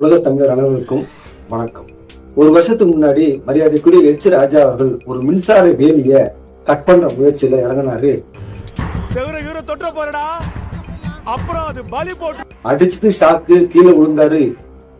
உலக தமிழர் அனைவருக்கும் வணக்கம். ஒரு வருஷத்துக்கு முன்னாடி மரியாதைக்குரிய எச் ராஜா அவர்கள் ஒரு மின்சார வேலிய கட் பண்ற முயற்சியில இறங்கினாரு. அது அடிச்சது ஷாக்கு கீழே விழுந்தாரு.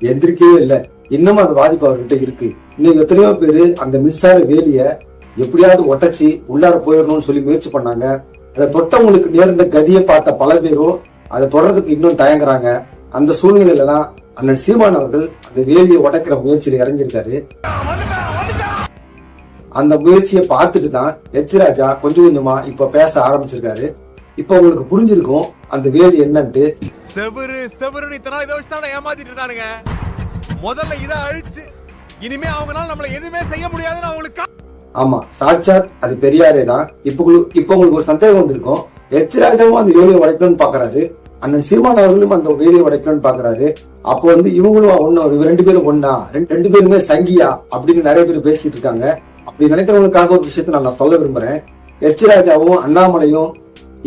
எந்திரிக்கவே இல்லை. இன்னும் அந்த பாதிப்பு அவர்கிட்ட இருக்கு. இன்னைக்கு எத்தனையோ பேரு அந்த மின்சார வேலிய எப்படியாவது ஒட்டச்சு உள்ளார போயிடணும்னு சொல்லி முயற்சி பண்ணாங்க. அதை தொட்டவங்களுக்கு நேர்ந்த கதியை பார்த்த பல பேரும் அதை தொடர்றதுக்கு இன்னும் தயங்குறாங்க. அந்த சூழ்நிலையில தான் அண்ணன் சீமான் அவர்கள் அந்த வேலியை உடைக்கிற முயற்சியில இறங்கியிருக்காரு. அந்த முயற்சியை பார்த்துட்டு தான் எச் ராஜா கொஞ்சம் கொஞ்சமா இப்ப பேச ஆரம்பிச்சிருக்காரு. இப்ப உங்களுக்கு புரிஞ்சிருக்கும் அந்த வேலி என்னன்ட்டு. செவரு செவருன்னு இத்தனை இதை வச்சு ஏமாத்திட்டு முதல்ல இதை அழிச்சு இனிமே அவங்களால நம்மள எதுவுமே செய்ய முடியாதுன்னு அவங்களுக்கு ஆமா சாட்சாத் அது பெரியாரே தான். இப்ப இப்ப உங்களுக்கு ஒரு சந்தேகம் வந்திருக்கும். எச் ராஜாவும் அந்த வேலையை உடைக்கணும்னு பாக்குறாரு. அண்ணன் சீமான் அவர்களும் அந்த வேலையை உடைக்கணும்னு பாக்குறாரு. அப்போ வந்து இவங்களும் ஒண்ணு ரெண்டு பேரும் ஒன்னா ரெண்டு ரெண்டு பேருமே சங்கியா அப்படின்னு நிறைய பேர் பேசிட்டு இருக்காங்க. அப்படி நினைக்கிறவங்களுக்காக ஒரு விஷயத்தை நான் நான் சொல்ல விரும்புறேன். எச் ராஜாவும் அண்ணாமலையும்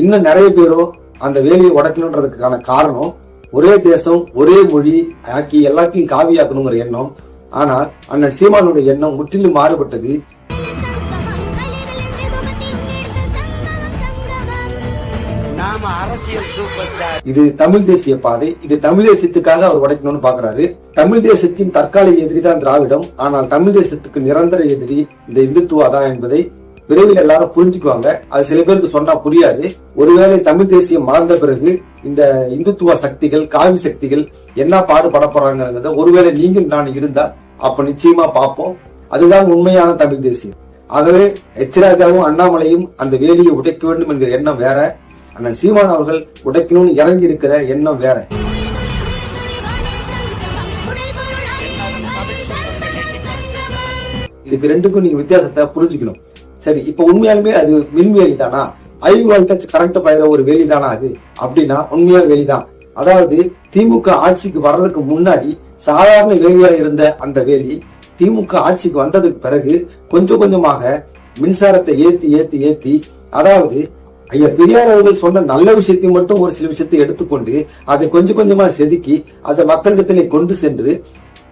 இன்னும் நிறைய பேரும் அந்த வேலையை உடைக்கணுன்றதுக்கான காரணம் ஒரே தேசம் ஒரே மொழி ஆக்கி எல்லாத்தையும் காவியாக்கணுங்கிற எண்ணம். ஆனால் அண்ணன் சீமானுடைய எண்ணம் முற்றிலும் மாறுபட்டது. நாம அரசியல் சூப்பர் ஸ்டார் இது தமிழ் தேசிய பாதை. இது தமிழ் தேசியத்துக்காக அவர் உடைக்கணும்னு பாக்குறாரு. தமிழ் தேசத்தின் தற்காலிக எதிரி தான் திராவிடம். ஆனால் தமிழ் தேசத்துக்கு நிரந்தர எதிரி இந்த இந்துத்துவா தான் என்பதை விரைவில் எல்லாரும் புரிஞ்சுக்குவாங்க. அது சில பேருக்கு சொன்னா புரியாது. ஒருவேளை தமிழ் தேசியம் மறந்த பிறகு இந்த இந்துத்துவ சக்திகள் காவி சக்திகள் என்ன பாடுபட போறாங்கிறத ஒருவேளை நீங்கள் நான் இருந்தா அப்ப நிச்சயமா பார்ப்போம். அதுதான் உண்மையான தமிழ் தேசியம். ஆகவே எச் ராஜாவும் அண்ணாமலையும் அந்த வேலியை உடைக்க வேண்டும் என்கிற எண்ணம் வேற. அண்ணன் சீமான் அவர்கள் உடைக்கணும்னு இறங்கி இருக்கிற எண்ணம் வேற. இதுக்கு ரெண்டுக்கும் நீங்க வித்தியாசத்தை புரிஞ்சுக்கணும். சரி இப்ப உண்மையாலுமே அது மின்வேலி தானா ஐ வோல்டேஜ் கரண்ட் பயிர ஒரு வேலி தானா அது? அப்படின்னா உண்மையா வேலிதான். அதாவது திமுக ஆட்சிக்கு வர்றதுக்கு முன்னாடி சாதாரண வேலியா இருந்த அந்த வேலி திமுக ஆட்சிக்கு வந்ததுக்கு பிறகு கொஞ்சம் கொஞ்சமாக மின்சாரத்தை ஏத்தி ஏத்தி ஏத்தி அதாவது ஐயா பெரியார் அவர்கள் சொன்ன நல்ல விஷயத்தை மட்டும் ஒரு சில விஷயத்தை எடுத்துக்கொண்டு அதை கொஞ்சம் கொஞ்சமா செதுக்கி அதை மக்களிடத்திலே கொண்டு சென்று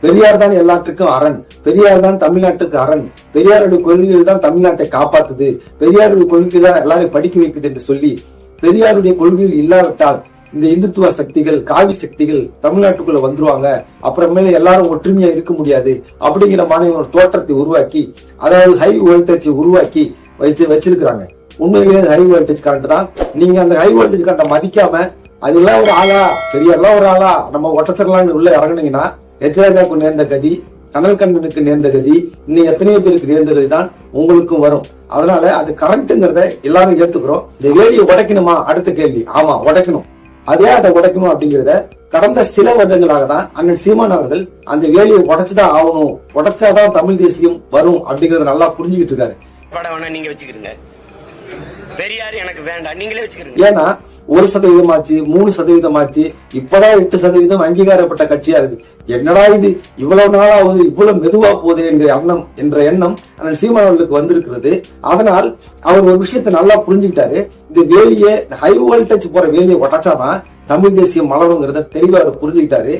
பெரியார் தான் எல்லாத்துக்கும் அரண் பெரியார் தான் தமிழ்நாட்டுக்கு அரண் பெரியாருடைய கொள்கைகள் தான் தமிழ்நாட்டை காப்பாத்துது பெரியாருடைய கொள்கை தான் எல்லாரையும் படிக்க வைக்குது என்று சொல்லி பெரியாருடைய கொள்கைகள் இல்லாவிட்டால் இந்த இந்துத்துவ சக்திகள் காவி சக்திகள் தமிழ்நாட்டுக்குள்ள வந்துருவாங்க. அப்புறமேல எல்லாரும் ஒற்றுமையா இருக்க முடியாது. அப்படிங்கிற மாதிரி ஒரு தோற்றத்தை உருவாக்கி அதாவது ஹை வோல்டேஜ் உருவாக்கி வச்சு வச்சிருக்கிறாங்க. உண்மையிலேயே ஹை வோல்டேஜ் கரண்ட் தான். நீங்க அந்த ஹை வோல்டேஜ் கரண்ட்டை மதிக்காம அதெல்லாம் ஒரு ஆளா பெரியெல்லாம் ஒரு ஆளா நம்ம ஒட்டச்சரலான்னு உள்ள இறங்குனீங்கன்னா எச்ராஜாவுக்கு நேர்ந்த கதி கனல் கண்ணனுக்கு நேர்ந்த கதி இன்னும் எத்தனையோ பேருக்கு நேர்ந்த கதி தான் உங்களுக்கும் வரும். அதனால அது கரண்ட்டுங்கிறத எல்லாரும் ஏத்துக்கிறோம். இந்த வேலியை உடைக்கணுமா? அடுத்த கேள்வி. ஆமா உடைக்கணும். அதே அதை உடைக்கணும் அப்படிங்கிறத கடந்த சில வருடங்களாக தான் அண்ணன் சீமான் அவர்கள் அந்த வேலியை உடைச்சுதான் ஆகணும். உடைச்சாதான் தமிழ் தேசியம் வரும் அப்படிங்கறத நல்லா புரிஞ்சுக்கிட்டு இருக்காரு. நீங்க வச்சுக்கிறீங்க பெரியார் எனக்கு வேண்டாம். நீங்களே வச்சுக்கிறீங்க. ஏன்னா ஒரு சதவீதம் ஆச்சு மூணு சதவீதம் ஆச்சு இப்பதான் எட்டு சதவீதம் அங்கீகாரப்பட்ட கட்சியா இருக்கு என்னடா இது இவ்வளவு நாளாவது இவ்வளவு மெதுவா போகுது என்ற எண்ணம் என்ற எண்ணம் அண்ணன் சீமான் அவர்களுக்கு வந்திருக்கிறது. அதனால் அவர் ஒரு விஷயத்தை நல்லா புரிஞ்சுக்கிட்டாரு. இந்த வேலியை ஹை வோல்டேஜ் போற வேலியை உடைச்சாதான் தமிழ் தேசியம் மலருங்கிறத தெளிவா அவர் புரிஞ்சுக்கிட்டாரு.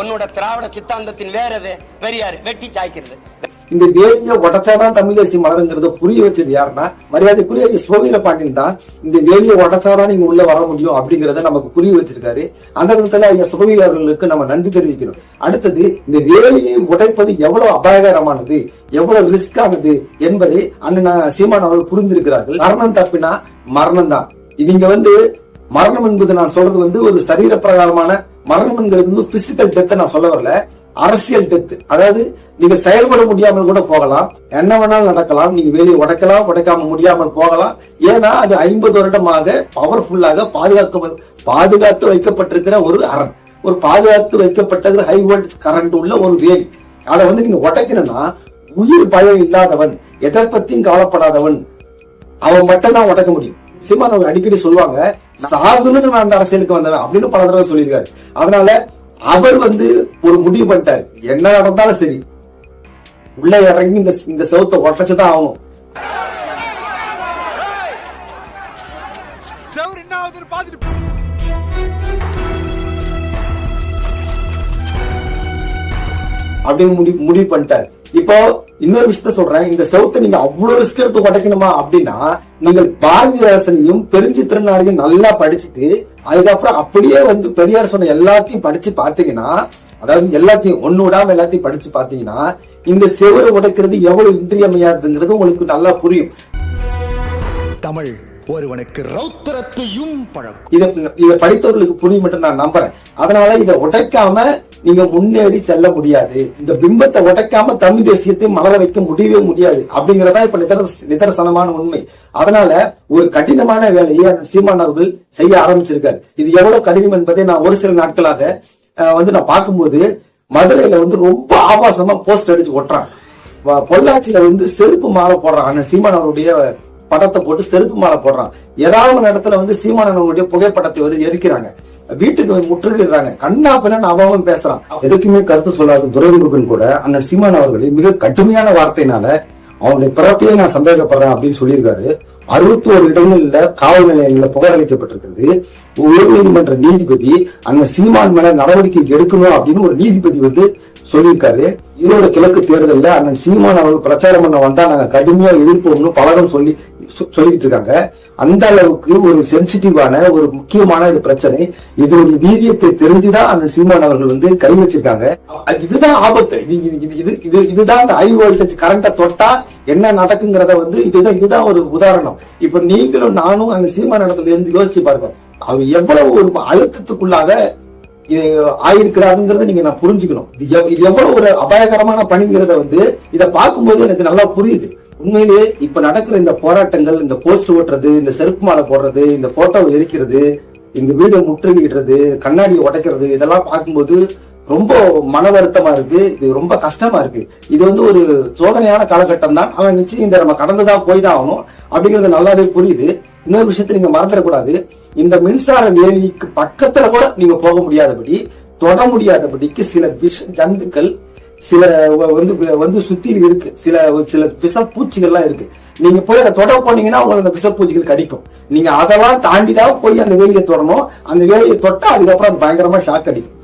உன்னோட திராவிட சித்தாந்தத்தின் வேறது பெரியார் வெட்டி சாய்க்கிறது. இந்த வேலியை உடைச்சாதான் தமிழ் தேசியம் மலருங்கிறத புரிய வச்சது யாருன்னா மரியாதைக்குரிய ஐயா பாண்டியன் தான். இந்த வேலியை உடைச்சாதான் நீங்க உள்ள வர முடியும் அப்படிங்கறத நமக்கு புரிய வச்சிருக்காரு. அந்த விதத்துல ஐயா சுகவி அவர்களுக்கு நம்ம நன்றி தெரிவிக்கணும் அடுத்தது இந்த வேலியை உடைப்பது எவ்வளவு அபாயகரமானது எவ்வளவு ரிஸ்க் ஆனது என்பதை அண்ணன் சீமான் அவர்கள் புரிந்திருக்கிறார்கள். மரணம் தப்பினா மரணம் தான். நீங்க வந்து மரணம் என்பது நான் சொல்றது வந்து ஒரு சரீர பிரகாரமான மரணம் என்கிறது வந்து பிசிக்கல் டெத்தை நான் சொல்ல வரல. அரசியல் டெத்து அதாவது நீங்க செயல்பட முடியாமல் கூட போகலாம். என்ன வேணாலும் நடக்கலாம். நீங்க வெளியே உடைக்கலாம் உடைக்காம முடியாமல் போகலாம். ஏன்னா அது ஐம்பது வருடமாக பவர்ஃபுல்லாக பாதுகாக்க பாதுகாத்து வைக்கப்பட்டிருக்கிற ஒரு அரண். ஒரு பாதுகாத்து வைக்கப்பட்டிருக்கிற ஹை வோல்டேஜ் கரண்ட் உள்ள ஒரு வேலி. அதை வந்து நீங்க உடைக்கணும்னா உயிர் பயம் இல்லாதவன் எதை பத்தியும் கவலைப்படாதவன் அவன் மட்டும் தான் உடைக்க முடியும். சீமான் அவங்க அடிக்கடி சொல்லுவாங்க சாகுன்னு நான் அந்த அரசியலுக்கு வந்தவன் அப்படின்னு பல தடவை சொல்லியிருக்காரு. அதனால அவர் வந்து ஒரு முடிவு பண்ணிட்டாரு. என்ன நடந்தாலும் சரி. உள்ள இறங்கி இந்த இந்த செவத்தை உடச்சுதான் ஆகணும். பாத்துட்டு அப்படின்னு முடிவு முடிவு பண்ணிட்டாரு. இப்போ இன்னொரு விஷயத்த சொல்றேன். இந்த செவத்தை நீங்க அவ்வளவு ரிஸ்க் எடுத்து உடைக்கணுமா அப்படின்னா நீங்கள் பாரதிதாசனையும் பெருஞ்சி திருநாளையும் நல்லா படிச்சுட்டு அதுக்கப்புறம் அப்படியே வந்து பெரியார் சொன்ன எல்லாத்தையும் படிச்சு பாத்தீங்கன்னா அதாவது எல்லாத்தையும் ஒண்ணு விடாம எல்லாத்தையும் படிச்சு பாத்தீங்கன்னா இந்த செவரை உடைக்கிறது எவ்வளவு இன்றியமையாதுங்கிறது உங்களுக்கு நல்லா புரியும். தமிழ் ஒருவனுக்கு ரௌத்திரத்தையும் பழக்கும். இதை இதை படித்தவர்களுக்கு புரியும் மட்டும் நான் நம்புறேன். அதனால இதை உடைக்காம நீங்க முன்னேறி செல்ல முடியாது. இந்த பிம்பத்தை உடைக்காம தமிழ் தேசியத்தை மலர வைக்க முடியவே முடியாது. அப்படிங்கறதா இப்ப நிதர நிதர்சனமான உண்மை. அதனால ஒரு கடினமான வேலையை சீமான் அவர்கள் செய்ய ஆரம்பிச்சிருக்காரு. இது எவ்வளவு கடினம் என்பதை நான் ஒரு சில நாட்களாக வந்து நான் பார்க்கும்போது மதுரையில வந்து ரொம்ப ஆபாசமா போஸ்ட் அடிச்சு ஒட்டுறான் பொள்ளாச்சியில வந்து செருப்பு மாலை போடுறான் அண்ணன் சீமான் அவருடைய படத்தை போட்டு செருப்பு மாலை போடுறான் ஏதாவது இடத்துல வந்து சீமானன் அவங்களுடைய புகைப்படத்தை வந்து எரிக்கிறாங்க. வீட்டுக்கு வந்து கண்ணா பின்னு அவன் பேசுறான். எதுக்குமே கருத்து சொல்லாத துரைமுருகன் கூட அண்ணன் சீமான் அவர்களை மிக கடுமையான வார்த்தையினால அவனுடைய பிறப்பையே நான் சந்தேகப்படுறேன் அப்படின்னு சொல்லியிருக்காரு. அறுபத்தி ஒரு இடங்கள்ல காவல் நிலையங்கள்ல புகார் அளிக்கப்பட்டிருக்கிறது. உயர்நீதிமன்ற நீதிபதி அண்ணன் சீமான் மேல நடவடிக்கை எடுக்கணும் அப்படின்னு ஒரு நீதிபதி வந்து சொல்லியிருக்காரு. ஈரோடு கிழக்கு தேர்தலில் அண்ணன் சீமான் அவர்கள் பிரச்சாரம் பண்ண வந்தா நாங்க கடுமையா எதிர்ப்போம்னு பலரும் சொல்லி சொல்லிட்டு இருக்காங்க அந்த அளவுக்கு ஒரு சென்சிட்டிவான ஒரு முக்கியமான இது பிரச்சனை. இதனுடைய வீரியத்தை தெரிஞ்சுதான் அண்ணன் சீமான் அவர்கள் வந்து கை வச்சிருக்காங்க. இதுதான் ஆபத்து. இது இது- இது இது இதுதான் அந்த ஹை வோல்டேஜ் கரண்ட தொட்டா என்ன நடக்குங்கிறத வந்து இதுதான் இதுதான் ஒரு உதாரணம். இப்ப நீங்களும் நானும் அந்த சீமான் இடத்துல இருந்து யோசிச்சு பாருங்க. அவர் எவ்வளவு ஒரு அழுத்தத்துக்குள்ளாக இது ஆயிருக்கிறாருங்கிறத நீங்க நான் புரிஞ்சுக்கணும். இது எவ்- எவ்வளவு ஒரு அபாயகரமான பணிங்கிறத வந்து இத பார்க்கும்போது எனக்கு நல்லா புரியுது. உண்மையிலேயே இப்ப நடக்கிற இந்த போராட்டங்கள் இந்த போஸ்ட் ஓட்டுறது இந்த செருப்பு மாலை போடுறது இந்த போட்டோவை எரிக்கிறது இந்த வீடை முற்றுகிடுறது கண்ணாடியை உடைக்கிறது இதெல்லாம் பார்க்கும்போது ரொம்ப மன வருத்தமா இருக்கு. இது ரொம்ப கஷ்டமா இருக்கு. இது வந்து ஒரு சோதனையான காலகட்டம் தான். ஆனா நிச்சயம் இந்த நம்ம கடந்துதான் போய் தான் ஆகணும் அப்படிங்கிறது நல்லாவே புரியுது. இன்னொரு விஷயத்த நீங்க மறந்துடக்கூடாது. இந்த மின்சார வேலிக்கு பக்கத்துல கூட நீங்க போக முடியாதபடி தொட முடியாதபடிக்கு சில விஷ ஜந்துக்கள் சில வந்து வந்து சுத்தி இருக்கு. சில சில விஷ பூச்சிகள்லாம் இருக்கு. நீங்க போய் அதை தொட போனீங்கன்னா உங்களுக்கு அந்த விஷ பூச்சிகள் கடிக்கும். நீங்க அதெல்லாம் தாண்டி தான் போய் அந்த வேலியை தொடணும். அந்த வேலியை தொட்டா அதுக்கப்புறம் அது பயங்கரமா ஷாக் அடிக்கும்.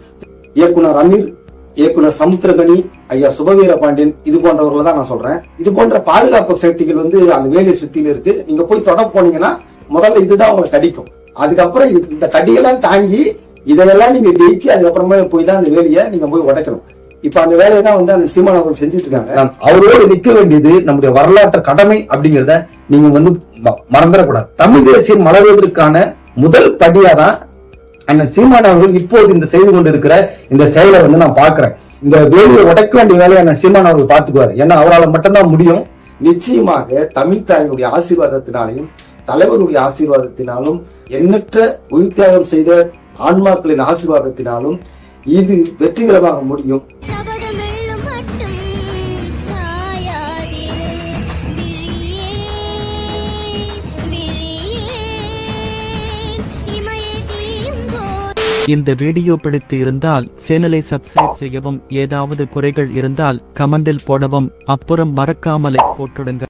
இயக்குனர் அமீர் இயக்குனர் சமுத்திரகனி ஐயா சுபவீர பாண்டியன் இது போன்றவர்களை தான் நான் சொல்றேன். இது போன்ற பாதுகாப்பு சக்திகள் வந்து அந்த வேலியை சுத்தில இருக்கு. நீங்க போய் தொட போனீங்கன்னா முதல்ல இதுதான் உங்களை கடிக்கும். அதுக்கப்புறம் இது- இந்த கடியெல்லாம் தாங்கி இதெல்லாம் நீங்க ஜெயிச்சு அதுக்கப்புறமா போய் தான் அந்த வேலையை நீங்க போய் உடைக்கணும். இப்ப அந்த வேலையை தான் வந்து அந்த சீமான் அவர்கள் செஞ்சுட்டு இருக்காங்க அவரோடு நிக்க வேண்டியது நம்முடைய வரலாற்று கடமை அப்படிங்கறத நீங்க வந்து மறந்துடக்கூடாது. தமிழ் தேசியம் மலர்வதற்கான முதல் படியா தான் அண்ணன் சீமான் அவர்கள் இப்போது இந்த செய்து கொண்டிருக்கிற இந்த செயலை வந்து நான் பாக்குறேன் இந்த வேலையை உடைக்க வேண்டிய வேலையை அண்ணன் சீமான் அவர்கள் பாத்துக்குவாரு ஏன்னா அவரால் மட்டும்தான் முடியும். நிச்சயமாக தமிழ் தாயினுடைய ஆசீர்வாதத்தினாலையும் தலைவருடைய ஆசீர்வாதத்தினாலும் எண்ணற்ற உயிர் தியாகம் செய்த ஆன்மாக்களின் ஆசீர்வாதத்தினாலும் இது வெற்றிகரமாக முடியும். இந்த வீடியோ பிடித்து இருந்தால் சேனலை சப்ஸ்கிரைப் செய்யவும் ஏதாவது குறைகள் இருந்தால் கமெண்டில் போடவும் அப்புறம் மறக்காமலை போட்டுடுங்க.